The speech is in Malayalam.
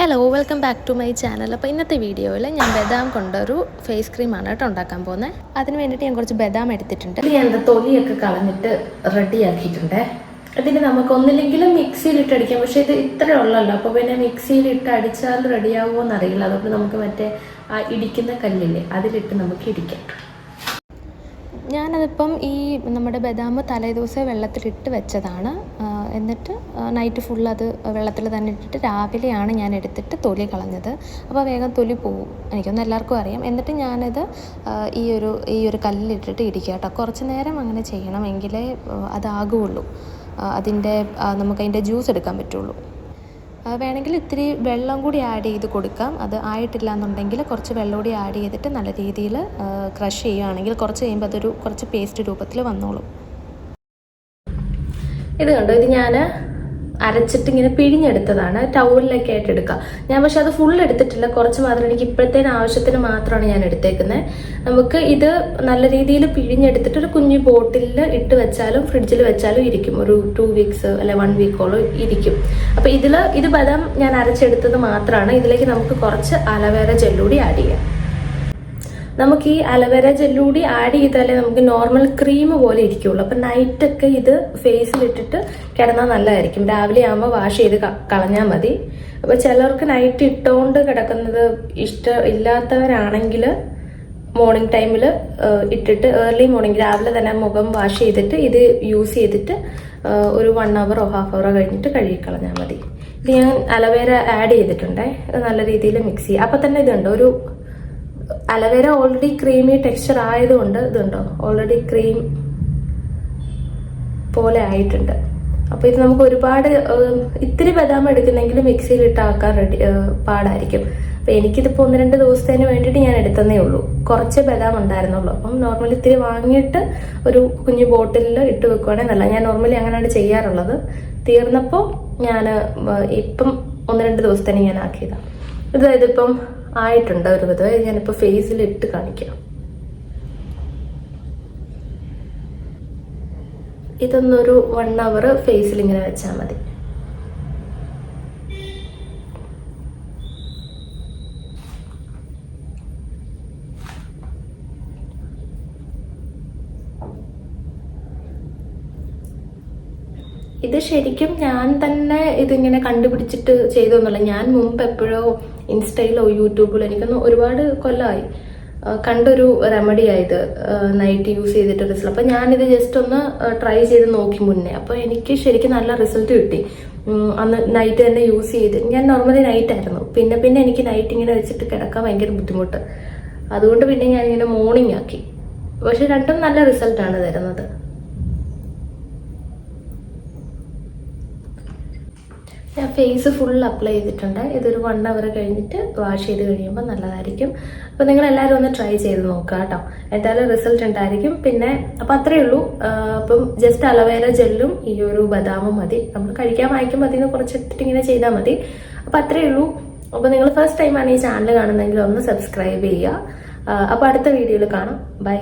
Hello welcome back to my channel അപ്പോൾ ഇന്നത്തെ വീഡിയോയിൽ ഞാൻ ബദാം കൊണ്ടൊരു ഫേസ് ക്രീമാണ് കേട്ടോ ഉണ്ടാക്കാൻ പോകുന്നത് അതിന് വേണ്ടിയിട്ട് ഞാൻ കുറച്ച് ബദാം എടുത്തിട്ടുണ്ട്. ഞാൻ എന്താ തൊലിയൊക്കെ കളഞ്ഞിട്ട് റെഡിയാക്കിയിട്ടുണ്ട്. ഇതിന് നമുക്ക് ഒന്നില്ലെങ്കിലും മിക്സിയിലിട്ട് അടിക്കാം. പക്ഷേ ഇത് ഇത്രേ ഉള്ളല്ലോ. അപ്പോൾ പിന്നെ മിക്സിയിൽ ഇട്ട് അടിച്ചാൽ റെഡിയാവുമോ എന്നറിയില്ല. അതുകൊണ്ട് നമുക്ക് മറ്റേ ആ ഇടിക്കുന്ന കല്ലില്ലേ അതിലിട്ട് നമുക്ക് ഇടിക്കാം. ഞാനതിപ്പം ഈ നമ്മുടെ ബദാം തലേദിവസം വെള്ളത്തിലിട്ട് വെച്ചതാണ്. എന്നിട്ട് നൈറ്റ് ഫുൾ അത് വെള്ളത്തിൽ തന്നെ ഇട്ടിട്ട് രാവിലെയാണ് ഞാൻ എടുത്തിട്ട് തൊലി കളഞ്ഞത്. അപ്പോൾ വേഗം തൊലി പോവും. എനിക്കൊന്നും എല്ലാവർക്കും അറിയാം. എന്നിട്ട് ഞാനത് ഈ ഒരു ഈ ഒരു കല്ലിലിട്ടിട്ട് ഇടിക്കുക കേട്ടോ. കുറച്ച് നേരം അങ്ങനെ ചെയ്യണം എങ്കിലേ അതാകുള്ളൂ. അതിന്റെ നമുക്കതിന്റെ ജ്യൂസ് എടുക്കാൻ പറ്റുള്ളൂ. വേണമെങ്കിൽ ഇത്തിരി വെള്ളം കൂടി ആഡ് ചെയ്ത് കൊടുക്കാം. അത് ആയിട്ടില്ല എന്നുണ്ടെങ്കിൽ കുറച്ച് വെള്ളം കൂടി ആഡ് ചെയ്തിട്ട് നല്ല രീതിയിൽ ക്രഷ് ചെയ്യുകയാണെങ്കിൽ കുറച്ച് കഴിയുമ്പോൾ അതൊരു കുറച്ച് പേസ്റ്റ് രൂപത്തിൽ വന്നോളും. ഇത് കണ്ടോ? ഇത് ഞാൻ അരച്ചിട്ട് ഇങ്ങനെ പിഴിഞ്ഞെടുത്തതാണ് ടൗലിലൊക്കെ ആയിട്ട് എടുക്കുക ഞാൻ പക്ഷെ അത് ഫുൾ എടുത്തിട്ടില്ല. കുറച്ച് മാത്രം എനിക്ക് ഇപ്പോഴത്തേന് ആവശ്യത്തിന് മാത്രമാണ് ഞാൻ എടുത്തേക്കുന്നത് നമുക്ക് ഇത് നല്ല രീതിയിൽ പിഴിഞ്ഞെടുത്തിട്ട് ഒരു കുഞ്ഞു ബോട്ടിലിൽ ഇട്ട് വെച്ചാലും ഫ്രിഡ്ജിൽ വെച്ചാലും ഇരിക്കും. ഒരു ടു വീക്സ് അല്ലെ വൺ വീക്കോളം ഇരിക്കും. അപ്പൊ ഇതിൽ ഇത് ബദം ഞാൻ അരച്ചെടുത്തത് മാത്രമാണ് ഇതിലേക്ക് നമുക്ക് കുറച്ച് അലവേര ജെല്ലൂടി ആഡ് ചെയ്യാം. നമുക്ക് ഈ അലവേര ജെല്ലൂടി ആഡ് ചെയ്താലേ നമുക്ക് നോർമൽ ക്രീം പോലെ ഇരിക്കുള്ളൂ. അപ്പൊ നൈറ്റ് ഒക്കെ ഇത് ഫേസിൽ ഇട്ടിട്ട് കിടന്നാൽ നല്ലതായിരിക്കും. രാവിലെ ആകുമ്പോൾ വാഷ് ചെയ്ത് കളഞ്ഞാൽ മതി. അപ്പൊ ചിലർക്ക് നൈറ്റ് ഇട്ടുകൊണ്ട് കിടക്കുന്നത് ഇഷ്ട ഇല്ലാത്തവരാണെങ്കിൽ മോർണിംഗ് ടൈമിൽ ഇട്ടിട്ട് ഏർലി മോർണിംഗ് രാവിലെ തന്നെ മുഖം വാഷ് ചെയ്തിട്ട് ഇത് യൂസ് ചെയ്തിട്ട് ഒരു വൺ അവറോ ഹാഫ് അവറോ കഴിഞ്ഞിട്ട് കഴുകി കളഞ്ഞാൽ മതി. ഇത് ഞാൻ അലവേര ആഡ് ചെയ്തിട്ടുണ്ടേ. നല്ല രീതിയിൽ മിക്സ് ചെയ്യുക അപ്പൊ തന്നെ ഇതുണ്ട്. ഒരു അലവേര ഓൾറെഡി ക്രീമി ടെക്സ്ചർ ആയതുകൊണ്ട് ഇതുണ്ടോ? ഓൾറെഡി ക്രീം പോലെ ആയിട്ടുണ്ട്. അപ്പൊ ഇത് നമുക്ക് ഒരുപാട് ഇത്തിരി ബദാം എടുക്കുന്നെങ്കിൽ മിക്സിയിൽ ഇട്ട് ആക്കാൻ റെഡി പാടായിരിക്കും. അപ്പൊ എനിക്കിതിപ്പോ ഒന്ന് രണ്ട് ദിവസത്തിന് വേണ്ടിയിട്ട് ഞാൻ എടുത്തതേ ഉള്ളൂ. കുറച്ച് ബദാം ഉണ്ടായിരുന്നുള്ളൂ. അപ്പം നോർമലി ഇത്തിരി വാങ്ങിയിട്ട് ഒരു കുഞ്ഞു ബോട്ടിലിൽ ഇട്ട് വെക്കുവാണെങ്കിൽ നല്ല ഞാൻ നോർമലി അങ്ങനെയാണ് ചെയ്യാറുള്ളത്. തീർന്നപ്പോൾ ഞാൻ ഇപ്പം ഒന്ന് രണ്ട് ദിവസത്തേന് ഞാൻ ആക്കിയതാണ് ഇതായത് ഇതിപ്പം ആയിട്ടുണ്ട് ഒരു വിധം ഞാനിപ്പോൾ ഫേസിൽ ഇട്ട് കാണിക്കാം. ഇതൊന്നൊരു വൺ അവർ ഫേസിൽ ഇങ്ങനെ വെച്ചാൽ മതി. ഇത് ശരിക്കും ഞാൻ തന്നെ ഇതിങ്ങനെ കണ്ടുപിടിച്ചിട്ട് ചെയ്തൊന്നുമല്ല ഞാൻ മുമ്പ് എപ്പോഴോ ഇൻസ്റ്റയിലോ യൂട്യൂബിലോ എനിക്കൊന്ന് ഒരുപാട് കൊല്ലമായി കണ്ടൊരു റെമഡി ആയത് നൈറ്റ് യൂസ് ചെയ്തിട്ട് റിസൾട്ട് അപ്പം ഞാനിത് ജസ്റ്റ് ഒന്ന് ട്രൈ ചെയ്ത് നോക്കി മുന്നേ. അപ്പോൾ എനിക്ക് ശരിക്കും നല്ല റിസൾട്ട് കിട്ടി. അന്ന് നൈറ്റ് തന്നെ യൂസ് ചെയ്ത്. ഞാൻ നോർമലി നൈറ്റ് ആയിരുന്നു. പിന്നെ പിന്നെ എനിക്ക് നൈറ്റ് ഇങ്ങനെ വെച്ചിട്ട് കിടക്കാൻ ഭയങ്കര ബുദ്ധിമുട്ട്. അതുകൊണ്ട് പിന്നെ ഞാൻ ഇങ്ങനെ മോർണിംഗ് ആക്കി. പക്ഷെ രണ്ടും നല്ല റിസൾട്ടാണ് തരുന്നത്. ഞാൻ ഫേസ് ഫുൾ അപ്ലൈ ചെയ്തിട്ടുണ്ട്. ഇതൊരു വൺ അവർ കഴിഞ്ഞിട്ട് വാഷ് ചെയ്ത് കഴിയുമ്പോൾ നല്ലതായിരിക്കും. അപ്പോൾ നിങ്ങൾ എല്ലാവരും ഒന്ന് ട്രൈ ചെയ്ത് നോക്കുക കേട്ടോ. എന്തായാലും റിസൾട്ട് ഉണ്ടായിരിക്കും. പിന്നെ അപ്പം അത്രയേ ഉള്ളൂ. അപ്പം ജസ്റ്റ് അലവേര ജെല്ലും ഈ ഒരു ബദാമും മതി. നമ്മൾ കഴിക്കാൻ വാങ്ങിക്കുമ്പോൾ കുറച്ച് കുറച്ചിട്ടിട്ട് ഇങ്ങനെ ചെയ്താൽ മതി. അപ്പം അത്രയേ ഉള്ളൂ. അപ്പോൾ നിങ്ങൾ ഫസ്റ്റ് ടൈമാണ് ഈ ചാനൽ കാണുന്നതെങ്കിൽ ഒന്ന് സബ്സ്ക്രൈബ് ചെയ്യുക. അപ്പോൾ അടുത്ത വീഡിയോയിൽ കാണാം. ബൈ